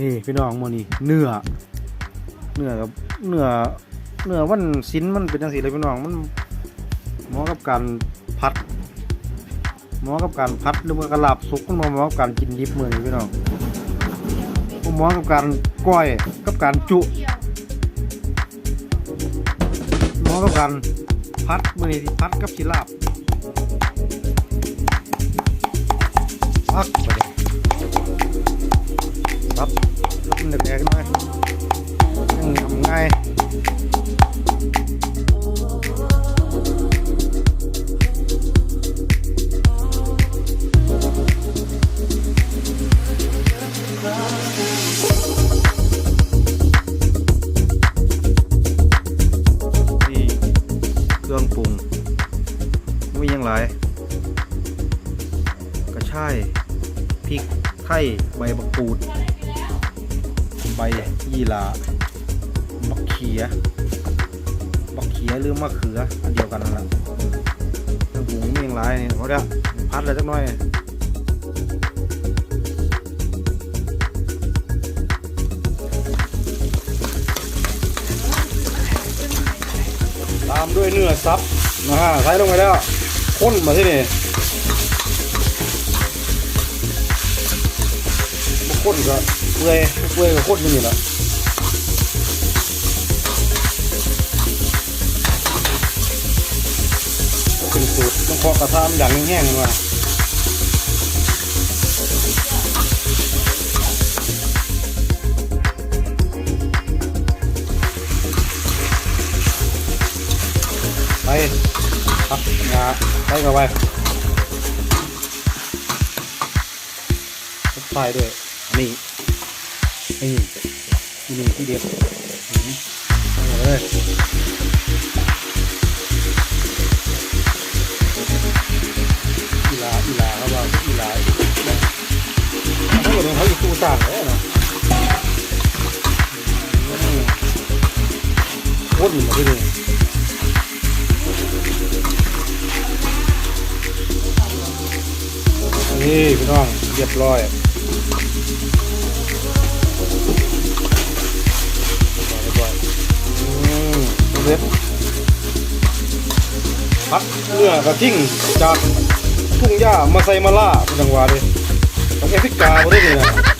นี่พี่น้องโมนี่เนื้อเนื้อกับเนื้อเนื้อวันสินมันเป็นจังสีเลยพี่น้องมันเหมาะกับการพัดเหมาะกับการพัดหรือว่ากระลาบสุกมันเหมาะกับการกินดิบมือนี่พี่น้องเหมาะกับการก้อยกับการจุเหมาะกับการพัดมือนี่พัดกับกิลาบพักไป ครับรับมันแดกๆหน่อยยังทำง่ายนี่เครื่องปรุงมีอย่างไรกระชายพริกไทยใบมะกรูด ใบยี่หร่าบักเขียบักเขียหรือมะเขืออันเดียวกันนั่นแหละเครื่องปรุงมีอย่างไรนี่เขาเดียวพัดอะไรสักหน่อยตามด้วยเนื้อซับนะฮะใส่ลงไปแล้วข้นมาที่นี่บ่ข้นก็ เปื่อยเปื่อยก็ข้นอยู่นี่แหละเป็นสูตรต้องคาะกระทะมันอย่างแห้งๆกันว่าไปครับงาใส่เข้าไปทุบไฟด้วยนี่ นี่นี่ที่เด็ดอืมเลยอีลาอีลาเขาว่าอีลาถ้าเกิดเขาอยู่ตู้ต่างเลยนะอืมโคตรมันมาที่นี่นี่พี่น้องเรียบร้อย พักเนื้อกระทิ่งจากทุ่งหญ้ามาไซมาล่าเป็นจังหวะเลยของแอฟริกาเขาได้เลยนะ